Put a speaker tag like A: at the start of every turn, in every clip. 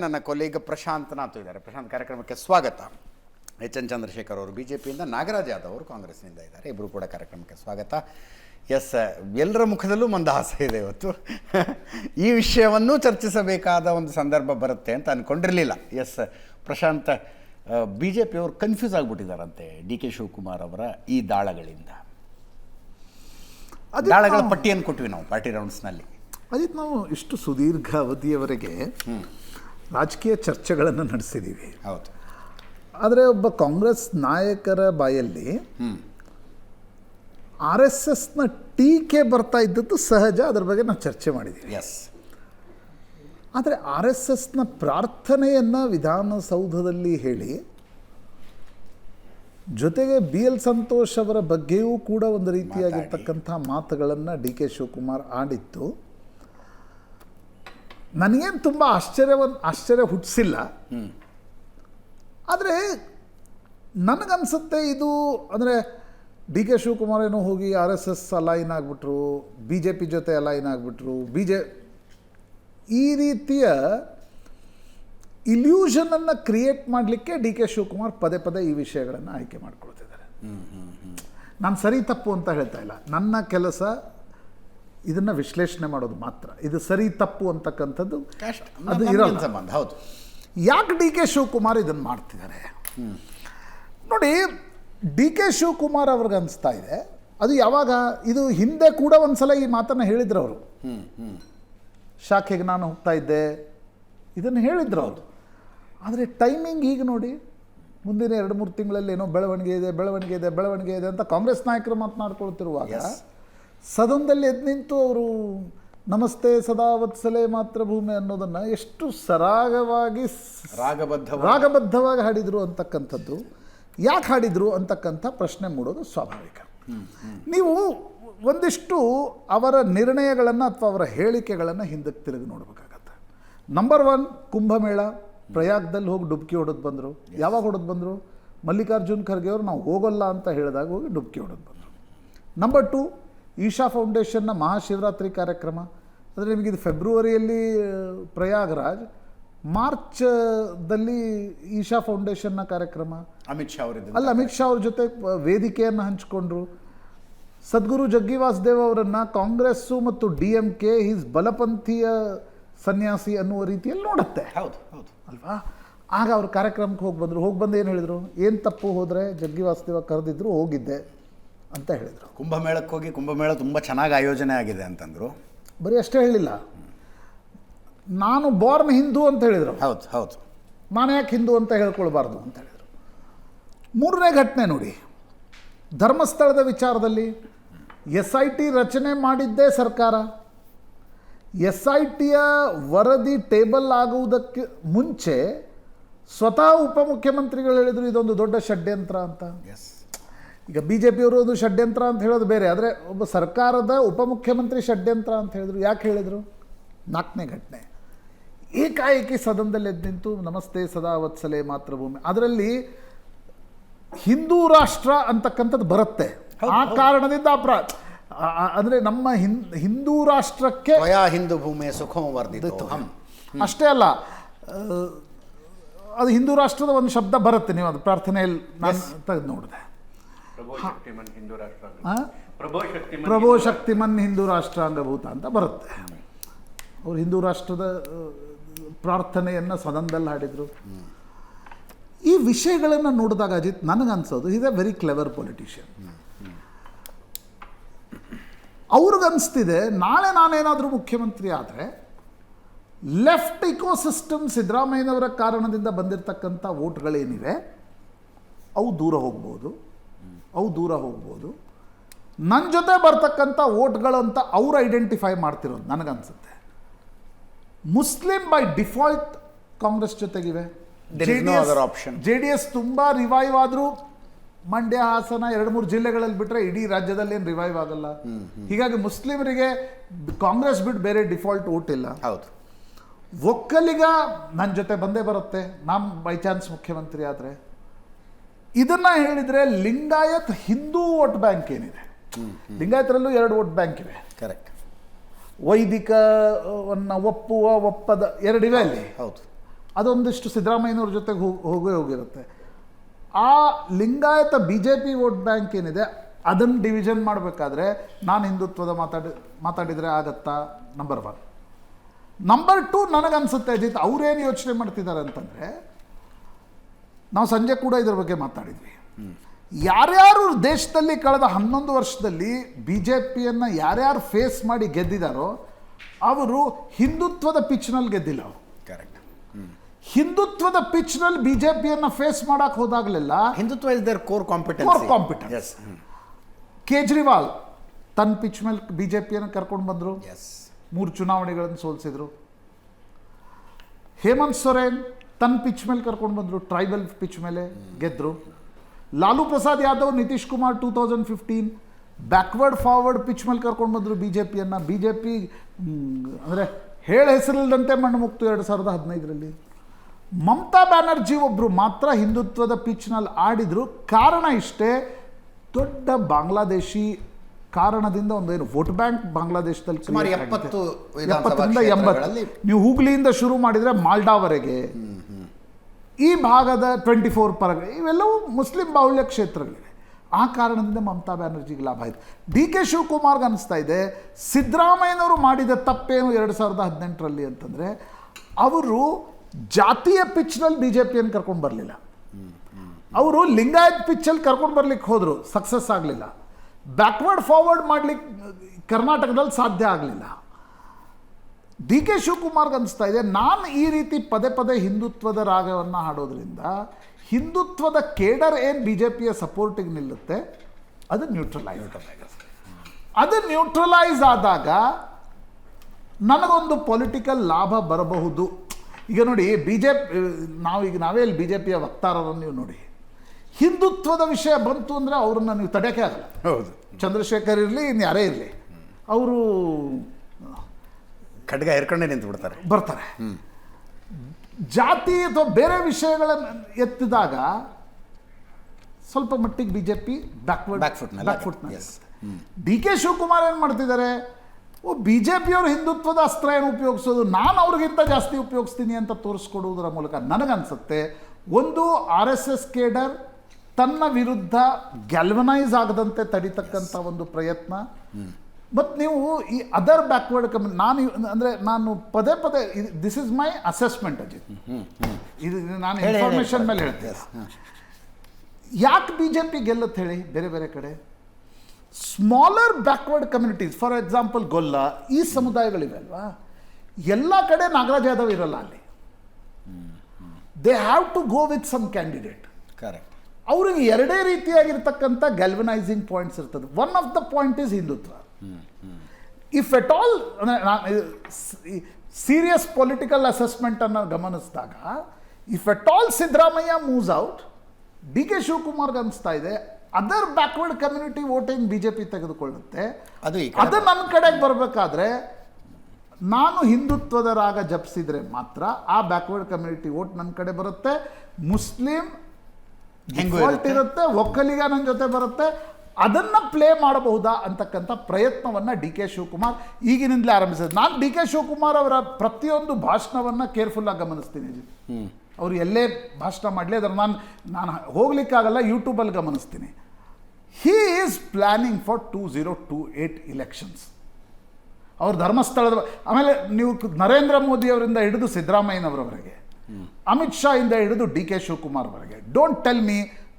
A: ನನ್ನ ಕೊಲೀಗ ಪ್ರಶಾಂತ್ ನಾಥ್ ಇದ್ದಾರೆ. ಪ್ರಶಾಂತ್ ಕಾರ್ಯಕ್ರಮಕ್ಕೆ ಸ್ವಾಗತ. ಎಚ್ ಎನ್ ಚಂದ್ರಶೇಖರ್ ಅವರು ಬಿ ಜೆ ಪಿಯಿಂದ ನಾಗರಾಜ್ ಯಾದವ್ ಅವರು ಕಾಂಗ್ರೆಸ್ನಿಂದ ಇದ್ದಾರೆ. ಇಬ್ಬರು ಕೂಡ ಕಾರ್ಯಕ್ರಮಕ್ಕೆ ಸ್ವಾಗತ. ಎಸ್ ಎಲ್ಲರ ಮುಖದಲ್ಲೂ ಮಂದಹಾಸ ಇದೆ ಇವತ್ತು. ಈ ವಿಷಯವನ್ನು ಚರ್ಚಿಸಬೇಕಾದ ಒಂದು ಸಂದರ್ಭ ಬರುತ್ತೆ ಅಂತ ಅಂದ್ಕೊಂಡಿರಲಿಲ್ಲ ಎಸ್ ಪ್ರಶಾಂತ್ ಬಿ ಜೆ ಪಿಯವರು ಕನ್ಫ್ಯೂಸ್ ಆಗಿಬಿಟ್ಟಿದ್ದಾರಂತೆ ಡಿ ಕೆ ಶಿವಕುಮಾರ್ ಅವರ ಈ ದಾಳಗಳಿಂದ. ದಾಳಗಳ ಪಟ್ಟಿಯನ್ನು ಕೊಟ್ವಿ ನಾವು ಪಾರ್ಟಿ ರೌಂಡ್ಸ್ನಲ್ಲಿ.
B: ಅದಕ್ಕೆ ನಾವು ಇಷ್ಟು ಸುದೀರ್ಘ ಅವಧಿಯವರೆಗೆ ರಾಜಕೀಯ ಚರ್ಚೆಗಳನ್ನು ನಡೆಸಿದ್ದೀವಿ.
A: ಹೌದು.
B: ಆದರೆ ಒಬ್ಬ ಕಾಂಗ್ರೆಸ್ ನಾಯಕರ ಬಾಯಲ್ಲಿ ಆರ್ ಎಸ್ ಎಸ್ನ ಟೀಕೆ ಬರ್ತಾ ಇದ್ದದ್ದು ಸಹಜ ಅದ್ರ ಬಗ್ಗೆ ನಾವು ಚರ್ಚೆ ಮಾಡಿದ್ದೀವಿ.
A: ಎಸ್
B: ಆದರೆ ಆರ್ ಎಸ್ ಎಸ್ನ ಪ್ರಾರ್ಥನೆಯನ್ನು ವಿಧಾನಸೌಧದಲ್ಲಿ ಹೇಳಿ ಜೊತೆಗೆ ಬಿ ಎಲ್ ಸಂತೋಷ್ ಅವರ ಬಗ್ಗೆಯೂ ಕೂಡ ಒಂದು ರೀತಿಯಾಗಿರ್ತಕ್ಕಂಥ ಮಾತುಗಳನ್ನು ಡಿ ಕೆ ಶಿವಕುಮಾರ್ ಆಡಿತ್ತು ನನಗೇನು ತುಂಬ ಆಶ್ಚರ್ಯವನ್ನು ಆಶ್ಚರ್ಯ ಹುಟ್ಟಿಸಿಲ್ಲ ಆದರೆ ನನಗನ್ಸುತ್ತೆ ಇದು ಅಂದರೆ ಡಿ ಕೆ ಶಿವಕುಮಾರ್ ಏನೋ ಹೋಗಿ ಆರ್ ಎಸ್ ಎಸ್ ಅಲೈನ್ ಆಗಿಬಿಟ್ರು ಬಿ ಜೆ ಪಿ ಜೊತೆ ಅಲೈನ್ ಆಗಿಬಿಟ್ರು ಬಿ ಜೆ ಈ ರೀತಿಯ ಇಲ್ಯೂಷನನ್ನು ಕ್ರಿಯೇಟ್ ಮಾಡಲಿಕ್ಕೆ ಡಿ ಕೆ ಶಿವಕುಮಾರ್ ಪದೇ ಪದೇ ಈ ವಿಷಯಗಳನ್ನು ಆಯ್ಕೆ ಮಾಡ್ಕೊಳ್ತಿದ್ದಾರೆ. ನಾನು ಸರಿ ತಪ್ಪು ಅಂತ ಹೇಳ್ತಾ ಇಲ್ಲ. ನನ್ನ ಕೆಲಸ ಇದನ್ನು ವಿಶ್ಲೇಷಣೆ ಮಾಡೋದು ಮಾತ್ರ. ಇದು ಸರಿ ತಪ್ಪು ಅಂತಕ್ಕಂಥದ್ದು ಅದು ಇರೋ
A: ಸಂಬಂಧ ಹೌದು.
B: ಯಾಕೆ ಡಿ ಕೆ ಶಿವಕುಮಾರ್ ಇದನ್ನು ಮಾಡ್ತಿದ್ದಾರೆ ನೋಡಿ ಡಿ ಕೆ ಶಿವಕುಮಾರ್ ಅವ್ರಿಗೆ ಅನಿಸ್ತಾ ಇದೆ ಅದು ಯಾವಾಗ ಇದು ಹಿಂದೆ ಕೂಡ ಒಂದ್ಸಲ ಈ ಮಾತನ್ನು ಹೇಳಿದ್ರು ಅವರು ಶಾಖೆಗೆ ನಾನು ಹೋಗ್ತಾ ಇದ್ದೆ ಇದನ್ನು ಹೇಳಿದ್ರು ಅವರು ಆದರೆ ಟೈಮಿಂಗ್ ಈಗ ನೋಡಿ ಮುಂದಿನ ಎರಡು ಮೂರು ತಿಂಗಳಲ್ಲಿ ಏನೋ ಬೆಳವಣಿಗೆ ಇದೆ ಬೆಳವಣಿಗೆ ಇದೆ ಬೆಳವಣಿಗೆ ಇದೆ ಅಂತ ಕಾಂಗ್ರೆಸ್ ನಾಯಕರು ಮಾತನಾಡ್ಕೊಳ್ತಿರುವಾಗ. ಸದನದಲ್ಲಿ ಎದ್ದು ನಿಂತು ಅವರು ನಮಸ್ತೆ ಸದಾ ವತ್ಸಲೆ ಮಾತೃಭೂಮಿ ಅನ್ನೋದನ್ನು ಎಷ್ಟು ಸರಾಗವಾಗಿ
A: ರಾಗಬದ್ಧ
B: ರಾಗಬದ್ಧವಾಗಿ. ಹಾಡಿದರು ಅಂತಕ್ಕಂಥದ್ದು. ಯಾಕೆ ಹಾಡಿದರು ಅಂತಕ್ಕಂಥ ಪ್ರಶ್ನೆ ಮೂಡೋದು ಸ್ವಾಭಾವಿಕ. ನೀವು ಒಂದಿಷ್ಟು ಅವರ ನಿರ್ಣಯಗಳನ್ನು ಅಥವಾ ಅವರ ಹೇಳಿಕೆಗಳನ್ನು ಹಿಂದಕ್ಕೆ ತಿರುಗಿ ನೋಡಬೇಕಾಗತ್ತೆ. Number one Kumbh Mela. ಪ್ರಯಾಗ್ದಲ್ಲಿ ಹೋಗಿ ಡುಬ್ಕಿ ಹೊಡೆದು ಬಂದರು. ಯಾವಾಗ ಹೊಡೆದು ಬಂದರು? ಮಲ್ಲಿಕಾರ್ಜುನ್ ಖರ್ಗೆ ಅವರು ನಾವು ಹೋಗೋಲ್ಲ ಅಂತ ಹೇಳಿದಾಗ ಹೋಗಿ ಡುಬ್ಕಿ ಹೊಡೆದು ಬಂದರು. ನಂಬರ್ ಟು ಈಶಾ ಫೌಂಡೇಶನ್ನ ಮಹಾಶಿವರಾತ್ರಿ ಕಾರ್ಯಕ್ರಮ. ಅಂದರೆ ನಿಮಗಿದು ಫೆಬ್ರವರಿಯಲ್ಲಿ ಪ್ರಯಾಗ್ರಾಜ್ ಮಾರ್ಚ್ದಲ್ಲಿ ಈಶಾ ಫೌಂಡೇಶನ್ನ ಕಾರ್ಯಕ್ರಮ.
A: ಅಮಿತ್ ಶಾ ಅವರಿದ್ದ
B: ಅಲ್ಲ ಅಮಿತ್ ಶಾ ಅವ್ರ ಜೊತೆ ವೇದಿಕೆಯನ್ನು ಹಂಚಿಕೊಂಡ್ರು. ಸದ್ಗುರು ಜಗ್ಗಿ ವಾಸುದೇವ್ ಅವರನ್ನು ಕಾಂಗ್ರೆಸ್ಸು ಮತ್ತು ಡಿ ಎಂ ಕೆ ಈಸ್ ಬಲಪಂಥೀಯ ಸನ್ಯಾಸಿ ಅನ್ನುವ ರೀತಿಯಲ್ಲಿ ನೋಡುತ್ತೆ.
A: ಹೌದು ಹೌದು.
B: ಅಲ್ವಾ? ಆಗ ಅವ್ರ ಕಾರ್ಯಕ್ರಮಕ್ಕೆ ಹೋಗಿ ಬಂದರು. ಹೋಗಿ ಬಂದು ಏನು ಹೇಳಿದರು? ಏನು ತಪ್ಪು ಹೋದರೆ ಜಗ್ಗಿ ವಾಸುದೇವ ಕರೆದಿದ್ರು ಹೋಗಿದ್ದೆ. ಅಂತ ಹೇಳಿದರು.
A: ಕುಂಭಮೇಳಕ್ಕೆ ಹೋಗಿ ಕುಂಭಮೇಳ ತುಂಬ ಚೆನ್ನಾಗಿ ಆಯೋಜನೆ ಆಗಿದೆ ಅಂತಂದರು.
B: ಬರೀ ಅಷ್ಟೇ ಹೇಳಿಲ್ಲ. ನಾನು ಬಾರ್ನ್ ಹಿಂದೂ ಅಂತ ಹೇಳಿದರು.
A: ಹೌದು ಹೌದು.
B: ನಾನು ಯಾಕೆ ಹಿಂದೂ ಅಂತ ಹೇಳ್ಕೊಳ್ಬಾರ್ದು ಅಂತ ಹೇಳಿದರು. ಮೂರನೇ ಘಟನೆ ನೋಡಿ. ಧರ್ಮಸ್ಥಳದ ವಿಚಾರದಲ್ಲಿ ಎಸ್ ಐ ಟಿ ರಚನೆ ಮಾಡಿದ್ದೇ ಸರ್ಕಾರ. ಎಸ್ ಐ ಟಿಯ ವರದಿ ಟೇಬಲ್ ಆಗುವುದಕ್ಕೆ ಮುಂಚೆ ಸ್ವತಃ ಉಪಮುಖ್ಯಮಂತ್ರಿಗಳು ಹೇಳಿದರು ಇದೊಂದು ದೊಡ್ಡ ಷಡ್ಯಂತ್ರ ಅಂತ.
A: ಎಸ್
B: ಈಗ ಬಿ ಜೆ ಪಿಯವರು ಒಂದು ಷಡ್ಯಂತ್ರ ಅಂತ ಹೇಳೋದು ಬೇರೆ ಆದರೆ ಒಬ್ಬ ಸರ್ಕಾರದ ಉಪಮುಖ್ಯಮಂತ್ರಿ ಷಡ್ಯಂತ್ರ ಅಂತ ಹೇಳಿದ್ರು. ಯಾಕೆ ಹೇಳಿದರು? ನಾಲ್ಕನೇ ಘಟನೆ. ಏಕಾಏಕಿ ಸದನದಲ್ಲಿ ಎದ್ದು ನಿಂತು ನಮಸ್ತೆ ಸದಾ ವತ್ಸಲೆ ಮಾತೃಭೂಮಿ. ಅದರಲ್ಲಿ ಹಿಂದೂ ರಾಷ್ಟ್ರ ಅಂತಕ್ಕಂಥದ್ದು ಬರುತ್ತೆ. ಆ ಕಾರಣದಿಂದ ಅಪ್ರ ಆ- ಅಂದರೆ ನಮ್ಮ ಹಿಂ ಹಿಂದೂ ರಾಷ್ಟ್ರಕ್ಕೆ
A: ಹಿಂದೂ ವರ್ಧಿತ್ತು ಹಂ.
B: ಅಷ್ಟೇ ಅಲ್ಲ ಅದು ಹಿಂದೂ ರಾಷ್ಟ್ರದ ಒಂದು ಶಬ್ದ ಬರುತ್ತೆ. ನೀವು ಅದು ಪ್ರಾರ್ಥನೆಯಲ್ಲಿ ನಾನು ತೆಗೆದು ನೋಡಿದೆ.
C: ಪ್ರಭೋ ಶಕ್ತಿಮನ್ ಹಿಂದೂ
B: ರಾಷ್ಟ್ರಾಂಗಭೂತ ಅಂತ ಬರುತ್ತೆ. ಅವರು ಹಿಂದೂ ರಾಷ್ಟ್ರದ ಪ್ರಾರ್ಥನೆಯನ್ನು ಸದನದಲ್ಲಿ ಹಾಡಿದರು. ಈ ವಿಷಯಗಳನ್ನು ನೋಡಿದಾಗ Ajit ನನಗನ್ಸೋದು is a very clever politician ಅವ್ರಿಗನ್ಸ್ತಿದೆ ನಾಳೆ ನಾನೇನಾದರೂ ಮುಖ್ಯಮಂತ್ರಿ ಆದರೆ ಲೆಫ್ಟ್ ಇಕೋಸಿಸ್ಟಮ್ ಸಿದ್ದರಾಮಯ್ಯನವರ ಕಾರಣದಿಂದ ಬಂದಿರತಕ್ಕಂಥ ವೋಟ್ಗಳೇನಿವೆ ಅವು ದೂರ ಹೋಗ್ಬೋದು. ಅವು ದೂರ ಹೋಗ್ಬೋದು. ನನ್ನ ಜೊತೆ ಬರ್ತಕ್ಕಂಥ ಓಟ್ಗಳಂತ ಅಂತ ಅವ್ರು ಐಡೆಂಟಿಫೈ ಮಾಡ್ತಿರೋದು ನನಗನ್ಸುತ್ತೆ. ಮುಸ್ಲಿಂ ಬೈ ಡಿಫಾಲ್ಟ್ ಕಾಂಗ್ರೆಸ್ ಜೊತೆಗಿವೆ. ಜೆ ಡಿ ಎಸ್ ತುಂಬ ರಿವೈವ್ ಆದರೂ ಮಂಡ್ಯ ಹಾಸನ ಎರಡು ಮೂರು ಜಿಲ್ಲೆಗಳಲ್ಲಿ ಬಿಟ್ಟರೆ ಇಡೀ ರಾಜ್ಯದಲ್ಲಿ ಏನು ರಿವೈವ್ ಆಗಲ್ಲ. ಹೀಗಾಗಿ ಮುಸ್ಲಿಮರಿಗೆ ಕಾಂಗ್ರೆಸ್ ಬಿಟ್ಟು ಬೇರೆ ಡಿಫಾಲ್ಟ್ ಓಟ್ ಇಲ್ಲ.
A: ಹೌದು.
B: ಒಕ್ಕಲಿಗ ನನ್ನ ಜೊತೆ ಬಂದೇ ಬರುತ್ತೆ. ನಮ್ಮ ಬೈ ಚಾನ್ಸ್ ಮುಖ್ಯಮಂತ್ರಿ ಆದರೆ. ಇದನ್ನ ಹೇಳಿದರೆ ಲಿಂಗಾಯತ್ ಹಿಂದೂ ವೋಟ್ ಬ್ಯಾಂಕ್ ಏನಿದೆ? ಲಿಂಗಾಯತರಲ್ಲೂ ಎರಡು ವೋಟ್ ಬ್ಯಾಂಕ್ ಇವೆ.
A: ಕರೆಕ್ಟ್
B: ವೈದಿಕವನ್ನು ಒಪ್ಪುವ ಒಪ್ಪದ ಎರಡಿವೆ ಅಲ್ಲಿ.
A: ಹೌದು
B: ಅದೊಂದಿಷ್ಟು ಸಿದ್ದರಾಮಯ್ಯನವ್ರ ಜೊತೆಗೆ ಹೋಗಿ ಹೋಗೇ ಹೋಗಿರುತ್ತೆ. ಆ Lingayat B J P vote bank ಏನಿದೆ ಅದನ್ನು ಡಿವಿಷನ್ ಮಾಡಬೇಕಾದ್ರೆ ನಾನು ಹಿಂದುತ್ವದ ಮಾತಾಡಿ ಮಾತಾಡಿದರೆ ಆಗತ್ತಾ? ನಂಬರ್ ಒನ್ ನಂಬರ್ ಟು ನನಗನ್ಸುತ್ತೆ ಅಜಿತ್ ಅವ್ರೇನು ಯೋಚನೆ ಮಾಡ್ತಿದ್ದಾರೆ ಅಂತಂದರೆ ನಾವು ಸಂಜೆ ಕೂಡ ಇದ್ರ ಬಗ್ಗೆ ಮಾತಾಡಿದ್ವಿ. ಯಾರ್ಯಾರು ದೇಶದಲ್ಲಿ ಕಳೆದ ಹನ್ನೊಂದು ವರ್ಷದಲ್ಲಿ ಬಿ ಜೆ ಪಿಯನ್ನು ಯಾರ್ಯಾರು ಫೇಸ್ ಮಾಡಿ ಗೆದ್ದಿದ್ದಾರೋ ಅವರು ಹಿಂದುತ್ವದ ಪಿಚ್ನಲ್ಲಿ ಗೆದ್ದಿಲ್ಲ ಅವರು.
A: ಕರೆಕ್ಟ್
B: ಹಿಂದುತ್ವದ ಪಿಚ್ನಲ್ಲಿ ಬಿ ಜೆ ಪಿಯನ್ನು ಫೇಸ್ ಮಾಡಕ್ಕೆ ಹೋದಾಗಲೆಲ್ಲ
A: Hindutva is the core competence
B: core competence
A: yes
B: Kejriwal ತನ್ನ ಪಿಚ್ ಮೇಲೆ ಬಿ ಜೆ ಪಿಯನ್ನು ಕರ್ಕೊಂಡು ಬಂದರು.
A: ಎಸ್
B: ಮೂರು ಚುನಾವಣೆಗಳನ್ನು ಸೋಲಿಸಿದರು. ಹೇಮಂತ್ ಸೊರೇನ್ ತನ್ನ ಪಿಚ್ ಮೇಲೆ ಕರ್ಕೊಂಡು ಬಂದರು ಟ್ರೈಬಲ್ ಪಿಚ್ ಮೇಲೆ ಗೆದ್ದರು Lalu Prasad Yadav Nitish Kumar two thousand fifteen backward forward pitch ಮೇಲೆ ಕರ್ಕೊಂಡು ಬಂದರು ಬಿ ಜೆ ಪಿಯನ್ನು ಬಿ ಜೆ ಪಿ ಅಂದರೆ ಹೇಳ ಹೆಸರಿಲ್ಲದಂತೆ ಮಣ್ಣು ಮುಕ್ತು ಎರಡು ಸಾವಿರದ ಹದಿನೈದರಲ್ಲಿ. ಮಮತಾ ಬ್ಯಾನರ್ಜಿ ಒಬ್ಬರು ಮಾತ್ರ ಹಿಂದುತ್ವದ ಪಿಚ್ನಲ್ಲಿ ಆಡಿದರು. ಕಾರಣ ಇಷ್ಟೇ ದೊಡ್ಡ ಬಾಂಗ್ಲಾದೇಶಿ ಕಾರಣದಿಂದ ಒಂದೇನು ವೋಟ್ ಬ್ಯಾಂಕ್ ಬಾಂಗ್ಲಾದೇಶದಲ್ಲಿ ಎಪ್ಪತ್ತರಿಂದ ಎಂಬತ್ತು. ನೀವು ಹೂಗ್ಲಿಯಿಂದ ಶುರು ಮಾಡಿದರೆ ಮಾಲ್ಡಾವರೆಗೆ. ಈ ಭಾಗದ ಟ್ವೆಂಟಿ ಫೋರ್ ಪರಗ ಇವೆಲ್ಲವೂ ಮುಸ್ಲಿಂ ಬಾಹುಳ್ಯ ಕ್ಷೇತ್ರಗಳಿವೆ. ಆ ಕಾರಣದಿಂದ ಮಮತಾ ಬ್ಯಾನರ್ಜಿಗೆ ಲಾಭ ಆಯಿತು. ಡಿ ಕೆ ಶಿವಕುಮಾರ್ಗೆ ಅನಿಸ್ತಾ ಇದೆ, ಸಿದ್ದರಾಮಯ್ಯನವರು ಮಾಡಿದ ತಪ್ಪೇನು ಎರಡು ಸಾವಿರದ ಹದಿನೆಂಟರಲ್ಲಿ ಅಂತಂದರೆ, ಅವರು ಜಾತಿಯ ಪಿಚ್ನಲ್ಲಿ ಬಿ ಜೆ ಪಿಯನ್ನು ಕರ್ಕೊಂಡು ಬರಲಿಲ್ಲ. ಅವರು ಲಿಂಗಾಯತ್ ಪಿಚ್ಚಲ್ಲಿ ಕರ್ಕೊಂಡು ಬರ್ಲಿಕ್ಕೆ ಹೋದರು ಸಕ್ಸಸ್ ಆಗಲಿಲ್ಲ. ಬ್ಯಾಕ್ವರ್ಡ್ ಫಾರ್ವರ್ಡ್ ಮಾಡ್ಲಿಕ್ಕೆ ಕರ್ನಾಟಕದಲ್ಲಿ ಸಾಧ್ಯ ಆಗಲಿಲ್ಲ. ಡಿ ಕೆ ಶಿವಕುಮಾರ್ಗೆ ಅನಿಸ್ತಾ ಇದೆ ನಾನು ಈ ರೀತಿ ಪದೇ ಪದೇ ಹಿಂದುತ್ವದ ರಾಗವನ್ನು ಹಾಡೋದ್ರಿಂದ ಹಿಂದುತ್ವದ ಕೇಡರ್ ಏನು ಬಿ ಜೆ ಪಿಯ ಸಪೋರ್ಟಿಗೆ ನಿಲ್ಲುತ್ತೆ ಅದು ನ್ಯೂಟ್ರಲೈಸ್ ಅದು ನ್ಯೂಟ್ರಲೈಸ್ ಆದಾಗ ನನಗೊಂದು ಪೊಲಿಟಿಕಲ್ ಲಾಭ ಬರಬಹುದು. ಈಗ ನೋಡಿ ಬಿ ಜೆ ಪಿ ನಾವೀಗ ನಾವೇ ಇಲ್ಲಿ ಬಿ ಜೆ ಪಿಯ ವಕ್ತಾರರನ್ನು ನೀವು ನೋಡಿ ಹಿಂದುತ್ವದ ವಿಷಯ ಬಂತು ಅಂದರೆ ಅವ್ರನ್ನ ನೀವು ತಡೆಯೋಕ್ಕೆ ಆಗಲ್ಲ.
A: ಹೌದು.
B: ಚಂದ್ರಶೇಖರ್ ಇರಲಿ ಇನ್ನು ಯಾರೇ ಇರಲಿ ಅವರು
A: ಖಡ್ಗ ಹಿರ್ಕೊಂಡೇ ನಿಂತು ಬಿಡ್ತಾರೆ
B: ಬರ್ತಾರೆ ಜಾತಿ ಅಥವಾ ಬೇರೆ ವಿಷಯಗಳನ್ನು ಎತ್ತಿದಾಗ ಸ್ವಲ್ಪ ಮಟ್ಟಿಗೆ B J P backward
A: Yes.
B: D K Shivakumar ಏನು ಮಾಡ್ತಿದ್ದಾರೆ? ಓ ಬಿ ಜೆ ಪಿಯವರು ಹಿಂದುತ್ವದ ಅಸ್ತ್ರ ಏನು ಉಪಯೋಗಿಸೋದು? ನಾನು ಅವ್ರಿಗಿಂತ ಜಾಸ್ತಿ ಉಪಯೋಗಿಸ್ತೀನಿ ಅಂತ ತೋರಿಸ್ಕೊಡುವುದರ ಮೂಲಕ ನನಗನ್ಸುತ್ತೆ ಒಂದು ಆರ್ ಎಸ್ ಎಸ್ ಕೇಡರ್ ತನ್ನ ವಿರುದ್ಧ ಗ್ಯಾಲ್ವನೈಸ್ ಆಗದಂತೆ ತಡಿತಕ್ಕಂಥ ಒಂದು ಪ್ರಯತ್ನ. ಮತ್ತು ನೀವು ಈ ಅದರ್ ಬ್ಯಾಕ್ವರ್ಡ್ ಕಮ್ ನಾನು ಅಂದರೆ ನಾನು ಪದೇ ಪದೇ this is my assessment Ajit. ಇದು ನಾನು
A: ಇನ್ಫಾರ್ಮೇಶನ್.
B: ಇನ್ಫಾರ್ಮೇಷನ್ ಮೇಲೆ ಹೇಳ್ತೇನೆ. ಯಾಕೆ ಬಿ ಜೆ ಪಿ ಗೆಲ್ಲುತ್ತೆ ಹೇಳಿ? ಬೇರೆ ಬೇರೆ ಕಡೆ. Smaller backward communities for example Golla ಈ ಸಮುದಾಯಗಳಿವೆ ಅಲ್ವಾ ಎಲ್ಲ ಕಡೆ ನಾಗರಾಜ್ ಯಾದವ್ ಇರಲ್ಲ ಅಲ್ಲಿ. They have to go with some candidate
A: correct
B: ಅವ್ರಿಗೆ ಎರಡೇ ರೀತಿಯಾಗಿರ್ತಕ್ಕಂಥ ಗ್ಯಾಲ್ವನೈಸಿಂಗ್ ಪಾಯಿಂಟ್ಸ್ ಇರ್ತದೆ. One of the point is Hindutva if at all serious political ಅಸೆಸ್ಮೆಂಟನ್ನು ಗಮನಿಸಿದಾಗ if at all Siddaramaiah moves out D K ಶಿವಕುಮಾರ್ಗೆ ಅನಿಸ್ತಾ ಇದೆ other backward community voting B J P ತೆಗೆದುಕೊಳ್ಳುತ್ತೆ.
A: ಅದು
B: ಅದು ನನ್ನ ಕಡೆಗೆ ಬರಬೇಕಾದ್ರೆ ನಾನು ಹಿಂದುತ್ವದ ರಾಗ ಜಪಿಸಿದ್ರೆ ಮಾತ್ರ ಆ ಬ್ಯಾಕ್ವರ್ಡ್ ಕಮ್ಯುನಿಟಿ ವೋಟ್ ನನ್ನ ಕಡೆ ಬರುತ್ತೆ. ಮುಸ್ಲಿಂ.
A: ಇರುತ್ತೆ?
B: ಒಕ್ಕಲಿಗ ನನ್ನ ಜೊತೆ ಬರುತ್ತೆ. ಅದನ್ನು ಪ್ಲೇ ಮಾಡಬಹುದಾ ಅಂತಕ್ಕಂಥ ಪ್ರಯತ್ನವನ್ನು ಡಿ ಕೆ ಶಿವಕುಮಾರ್ ಈಗಿನಿಂದಲೇ ಆರಂಭಿಸಿದ್ರು. ನಾನು ಡಿ ಕೆ ಶಿವಕುಮಾರ್ ಅವರ ಪ್ರತಿಯೊಂದು ಭಾಷಣವನ್ನು ಕೇರ್ಫುಲ್ಲಾಗಿ ಗಮನಿಸ್ತೀನಿ. ಅವರು ಎಲ್ಲೇ ಭಾಷಣ ಮಾಡಲಿ ಅದನ್ನು ನಾನು ನಾನು ಹೋಗ್ಲಿಕ್ಕಾಗಲ್ಲ ಯೂಟ್ಯೂಬಲ್ಲಿ ಗಮನಿಸ್ತೀನಿ. He is planning for two zero two eight elections ಅವ್ರ ಧರ್ಮಸ್ಥಳದ ಆಮೇಲೆ ನೀವು ನರೇಂದ್ರ ಮೋದಿ ಅವರಿಂದ ಹಿಡಿದು ಸಿದ್ದರಾಮಯ್ಯನವರವರೆಗೆ ಅಮಿತ್ ಶಾ ಇಂದ ಹಿಡಿದು ಡಿ ಕೆ ಶಿವಕುಮಾರ್ ಅವರಿಗೆ don't tell me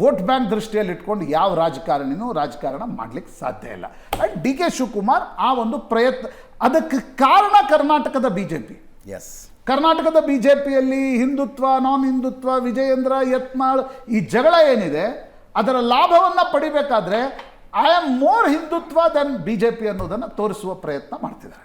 B: vote bank ದೃಷ್ಟಿಯಲ್ಲಿ ಇಟ್ಕೊಂಡು ಯಾವ ರಾಜಕಾರಣಿನೂ ರಾಜಕಾರಣ ಮಾಡಲಿಕ್ಕೆ ಸಾಧ್ಯ ಇಲ್ಲ. ಆ್ಯಂಡ್ ಡಿ ಕೆ ಶಿವಕುಮಾರ್ ಆ ಒಂದು ಪ್ರಯತ್ನ ಅದಕ್ಕೆ ಕಾರಣ ಕರ್ನಾಟಕದ ಬಿ ಜೆ ಪಿ
A: ಎಸ್
B: ಕರ್ನಾಟಕದ ಬಿ ಜೆ ಪಿಯಲ್ಲಿ ಹಿಂದುತ್ವ ನಾನ್ ಹಿಂದುತ್ವ ವಿಜಯೇಂದ್ರ ಯತ್ನಾಳ್ ಈ ಜಗಳ ಏನಿದೆ ಅದರ ಲಾಭವನ್ನು ಪಡಿಬೇಕಾದ್ರೆ I am more Hindutva than B J P ಅನ್ನೋದನ್ನು ತೋರಿಸುವ ಪ್ರಯತ್ನ ಮಾಡ್ತಿದ್ದಾರೆ.